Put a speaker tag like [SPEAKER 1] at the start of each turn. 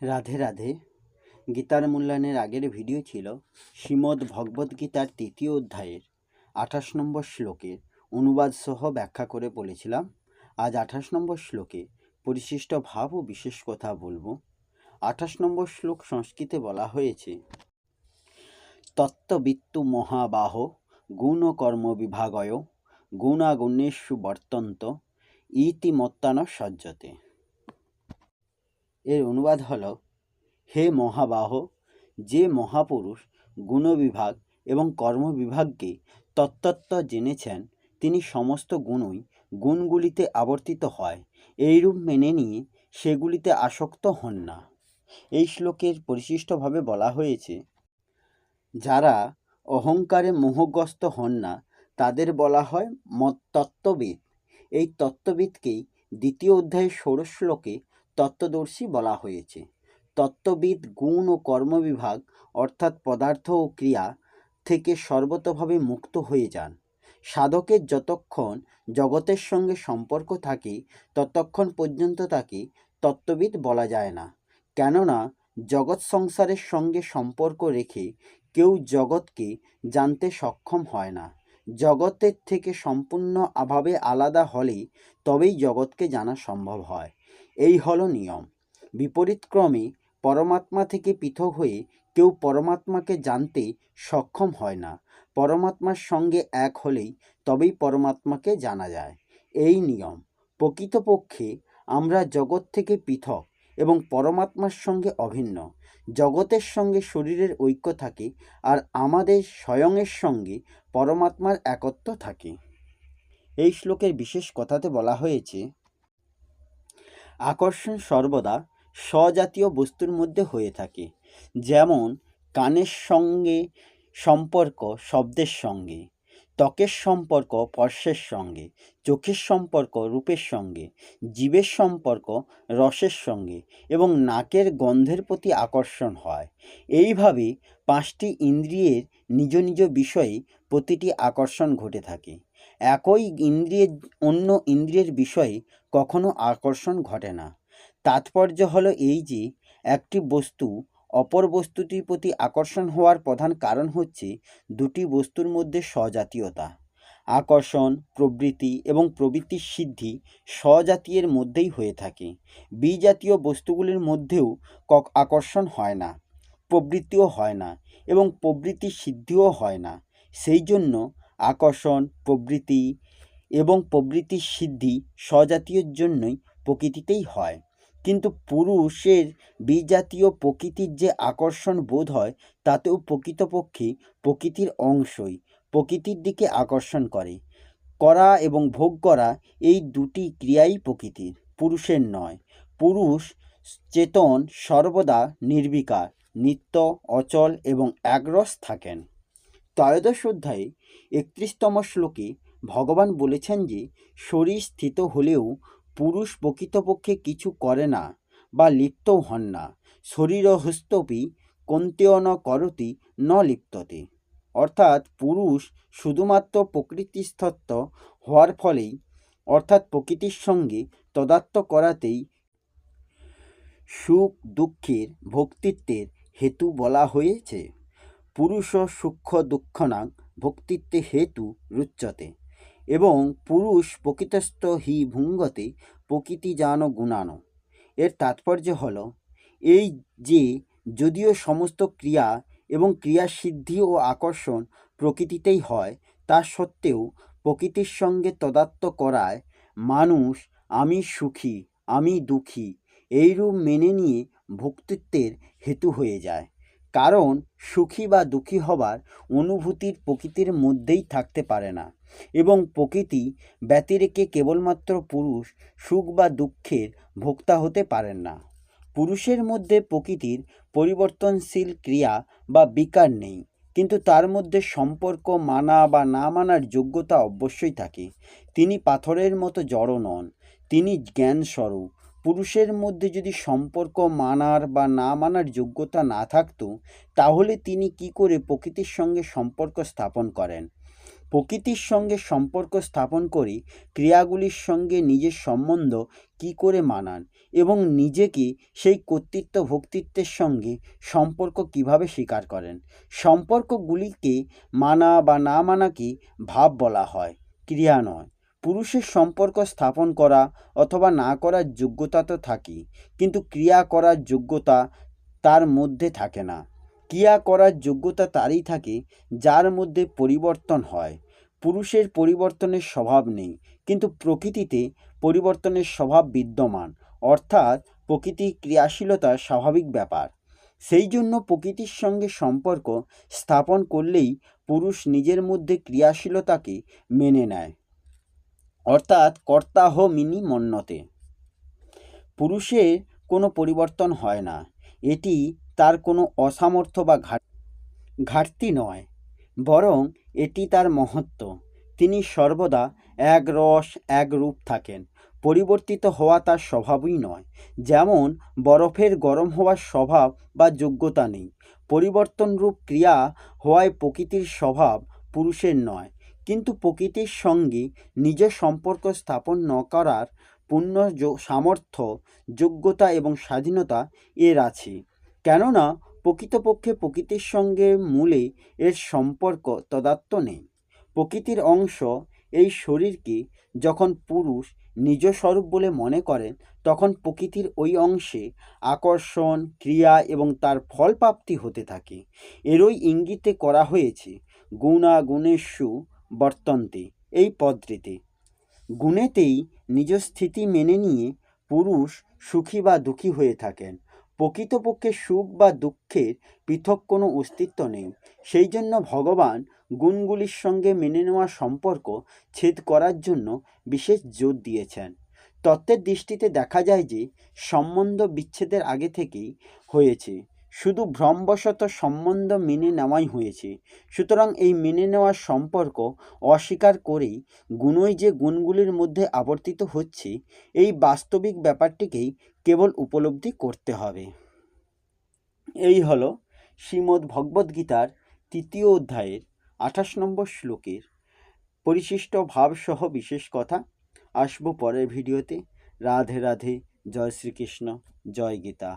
[SPEAKER 1] রাধে রাধে। গীতার মূল্যায়নের আগের ভিডিও ছিল শ্রীমদ্ ভগবদ্গীতার তৃতীয় অধ্যায়ের আঠাশ নম্বর শ্লোকের অনুবাদ সহ ব্যাখ্যা করে বলেছিলাম। আজ আঠাশ নম্বর শ্লোকে পরিশিষ্ট ভাব ও বিশেষ কথা বলব। আঠাশ নম্বর শ্লোক সংস্কৃতে বলা হয়েছে, তত্ত্ববিত্তু মহাবাহ গুণ কর্ম বিভাগয় গুণাগুণেষু বর্তন্ত ইতিমত্তান সজ্জতে। এর অনুবাদ হল, হে মহাবাহ, যে মহাপুরুষ, গুণবিভাগ এবং কর্মবিভাগকে তত্ত্বত্ব জেনেছেন, তিনি সমস্ত গুণই গুণগুলিতে আবর্তিত হয়, এইরূপ মেনে নিয়ে সেগুলিতে আসক্ত হন না। এই শ্লোকের পরিশিষ্টভাবে বলা হয়েছে, যারা অহংকারে মোহগ্রস্ত হন না, তাদের বলা হয় মত তত্ত্ববিদ এই তত্ত্ববিদকেই দ্বিতীয় অধ্যায়ের ষোড়শ শ্লোকে তত্ত্বদর্শী বলা হয়েছে। তত্ত্ববিদ, গুণ ও কর্মবিভাগ, অর্থাৎ পদার্থ ও ক্রিয়া, থেকে সর্বতভাবে মুক্ত হয়ে যান। সাধকের যতক্ষণ জগতের সঙ্গে সম্পর্ক থাকে, ততক্ষণ পর্যন্ত তাকে তত্ত্ববিদ বলা যায় না। কেননা, জগৎ সংসারের সঙ্গে সম্পর্ক রেখে কেউ জগৎকে জানতে সক্ষম হয় না। জগতের থেকে সম্পূর্ণ অভাবে আলাদা হলে তবেই জগৎকে জানা সম্ভব হয়। এই হলো নিয়ম। বিপরীতক্রমে পরমাত্মা থেকে পৃথক হয়ে কেউ পরমাত্মাকে জানতে সক্ষম হয় না। পরমাত্মার সঙ্গে এক হলেই তবেই পরমাত্মাকে জানা যায়। এই নিয়ম, প্রকৃতপক্ষে আমরা জগৎ থেকে পৃথক এবং পরমাত্মার সঙ্গে অভিন্ন। জগতের সঙ্গে শরীরের ঐক্য থাকে আর আমাদের স্বয়ংয়ের সঙ্গে পরমাত্মার একত্ব থাকে। এই শ্লোকের বিশেষ কথাতে বলা হয়েছে আকর্ষণ সর্বদা স্বজাতীয় বস্তুর মধ্যে হয়ে থাকে। যেমন, কানের সঙ্গে সম্পর্ক শব্দের সঙ্গে, ত্বকের সম্পর্ক স্পর্শের সঙ্গে, চোখের সম্পর্ক রূপের সঙ্গে জীবের সম্পর্ক রসের সঙ্গে এবং নাকের গন্ধের প্রতি আকর্ষণ হয়। এইভাবে পাঁচটি ইন্দ্রিয়ের নিজ নিজ বিষয়ে প্রতিটি আকর্ষণ ঘটে থাকে। একই ইন্দ্রিয়ের অন্য ইন্দ্রিয়ের বিষয়ে কখনো আকর্ষণ ঘটে না। তাৎপর্য হলো এই যে, একটি বস্তু অপর বস্তুটির প্রতি আকর্ষণ হওয়ার প্রধান কারণ হচ্ছে দুটি বস্তুর মধ্যে স্বজাতীয়তা। আকর্ষণ, প্রবৃত্তি এবং প্রবৃত্তির সিদ্ধি স্বজাতীয়ের মধ্যেই হয়ে থাকে। বিজাতীয় বস্তুগুলির মধ্যেও কক আকর্ষণ হয় না, প্রবৃত্তিও হয় না এবং প্রবৃত্তির সিদ্ধিও হয় না। সেই জন্য আকর্ষণ, প্রবৃত্তি এবং প্রবৃত্তির সিদ্ধি স্বজাতীয়ের জন্যই প্রকৃতিতেই হয়। কিন্তু পুরুষের বিজাতীয় প্রকৃতির যে আকর্ষণ বোধ হয়, তাতেও প্রকৃতপক্ষে প্রকৃতির অংশই প্রকৃতির দিকে আকর্ষণ করে। করা এবং ভোগ করা এই দুটি ক্রিয়াই প্রকৃতির, পুরুষের নয়। পুরুষ চেতন সর্বদা নির্বিকার, নিত্য, অচল এবং একরস থাকেন। ত্রয়োদশ অধ্যায়ে একত্রিশতম শ্লোকে ভগবান বলেছেন যে, শরীর স্থিত হলেও পুরুষ প্রকৃতপক্ষে কিছু করে না বা লিপ্তও হন না। শরীর হস্তপি কন্তেয় ন করতি ন লিপ্ততে। অর্থাৎ পুরুষ শুধুমাত্র প্রকৃতিস্থত্ব হওয়ার ফলেই, অর্থাৎ প্রকৃতির সঙ্গে তদাত্ম করাতেই সুখ দুঃখের ভক্তিত্বের হেতু বলা হয়েছে। পুরুষ সূক্ষ্ম দুঃখনাং ভক্তিত্বে হেতু রুচ্যতে এবং পুরুষ প্রকৃতস্থ হি ভুঙ্গতে প্রকৃতি জানো গুণানো। এর তাৎপর্য হল, এই যে যদিও সমস্ত ক্রিয়া এবং ক্রিয়াসিদ্ধি ও আকর্ষণ প্রকৃতিতেই হয়, তা সত্ত্বেও প্রকৃতির সঙ্গে তদাত্ম করায় মানুষ আমি সুখী, আমি দুঃখী, এইরূপ মেনে নিয়ে ভক্তিত্বের হেতু হয়ে যায়। কারণ সুখী বা দুঃখী হবার অনুভূতির প্রকৃতির মধ্যেই থাকতে পারে না এবং প্রকৃতি ব্যতিরেকে কেবলমাত্র পুরুষ সুখ বা দুঃখের ভোক্তা হতে পারেন না। পুরুষের মধ্যে প্রকৃতির পরিবর্তনশীল ক্রিয়া বা বিকার নেই, কিন্তু তার মধ্যে সম্পর্ক মানা বা না মানার যোগ্যতা অবশ্যই থাকে। তিনি পাথরের মতো জড়ো নন, তিনি জ্ঞানস্বরূপ। পুরুষের মধ্যে যদি সম্পর্ক মানার বা না মানার যোগ্যতা না থাকতো, তাহলে তিনি কি করে প্রকৃতির সঙ্গে সম্পর্ক স্থাপন করেন? প্রকৃতির সঙ্গে সম্পর্ক স্থাপন করে ক্রিয়াগুলির সঙ্গে নিজের সম্বন্ধ কি করে মানান এবং নিজেকে সেই কর্তৃত্ব ভক্তিত্বের সঙ্গে সম্পর্ক কীভাবে স্বীকার করেন? সম্পর্কগুলিকে মানা বা না মানাকে ভাব বলা হয়, ক্রিয়া নয়। পুরুষের সম্পর্ক স্থাপন করা অথবা না করার যোগ্যতা তো থাকেই কিন্তু ক্রিয়া করার যোগ্যতা তার মধ্যে থাকে না। ক্রিয়া করার যোগ্যতা তারই থাকে যার মধ্যে পরিবর্তন হয়। পুরুষের পরিবর্তনের স্বভাব নেই, কিন্তু প্রকৃতিতে পরিবর্তনের স্বভাব বিদ্যমান, অর্থাৎ প্রকৃতি ক্রিয়াশীলতা স্বাভাবিক ব্যাপার। সেই জন্য প্রকৃতির সঙ্গে সম্পর্ক স্থাপন করলেই পুরুষ নিজের মধ্যে ক্রিয়াশীলতাকে মেনে নেয়। অর্থাৎ কর্তাহ মিনি মন্যতে পুরুষের কোনো পরিবর্তন হয় না। এটি তার কোনো অসামর্থ্য বা ঘাট ঘাটতি নয়, বরং এটি তার মহত্ব। তিনি সর্বদা এক রস, এক রূপ থাকেন। পরিবর্তিত হওয়া তার স্বভাবই নয়। যেমন বরফের গরম হওয়ার স্বভাব বা যোগ্যতা নেই। পরিবর্তনরূপ ক্রিয়া হওয়ায় প্রকৃতির স্বভাব পুরুষের নয়। কিন্তু প্রকৃতির সঙ্গে নিজের সম্পর্ক স্থাপন ন করার পূর্ণ সামর্থ্য, যোগ্যতা এবং স্বাধীনতা এর আছে। কেননা, প্রকৃতপক্ষে প্রকৃতির সঙ্গে মূলে এর সম্পর্ক তদাত্ম নেই। প্রকৃতির অংশ এই শরীরকে যখন পুরুষ নিজ স্বরূপ বলে মনে করেন, তখন প্রকৃতির ওই অংশে আকর্ষণ, ক্রিয়া এবং তার ফলপ্রাপ্তি হতে থাকে। এরই ইঙ্গিতে করা হয়েছে গুণা গুণেশু বর্তন্তে। এই পদটিতে গুণেতেই নিজ স্থিতি মেনে নিয়ে পুরুষ সুখী বা দুঃখী হয়ে থাকেন। প্রকৃতপক্ষে সুখ বা দুঃখের পৃথক কোনো অস্তিত্ব নেই। সেই জন্য ভগবান গুণগুলির সঙ্গে মেনে নেওয়া সম্পর্ক ছেদ করার জন্য বিশেষ জোর দিয়েছেন। তত্ত্বের দৃষ্টিতে দেখা যায় যে সম্বন্ধ বিচ্ছেদের আগে থেকেই হয়েছে। শুধু ভ্রমবশত সম্বন্ধ মেনে নেওয়াই হয়েছে। সুতরাং এই মেনে নেওয়ার সম্পর্ক অস্বীকার করেই গুণই যে গুণগুলির মধ্যে আবর্তিত হচ্ছে, এই বাস্তবিক ব্যাপারটিকেই কেবল উপলব্ধি করতে হবে। এই হল শ্রীমদ্ ভগবদ্গীতার তৃতীয় অধ্যায়ের আঠাশ নম্বর শ্লোকের পরিশিষ্ট ভাবসহ বিশেষ কথা। আসব পরের ভিডিওতে। রাধে রাধে। জয় শ্রীকৃষ্ণ। জয় গীতা।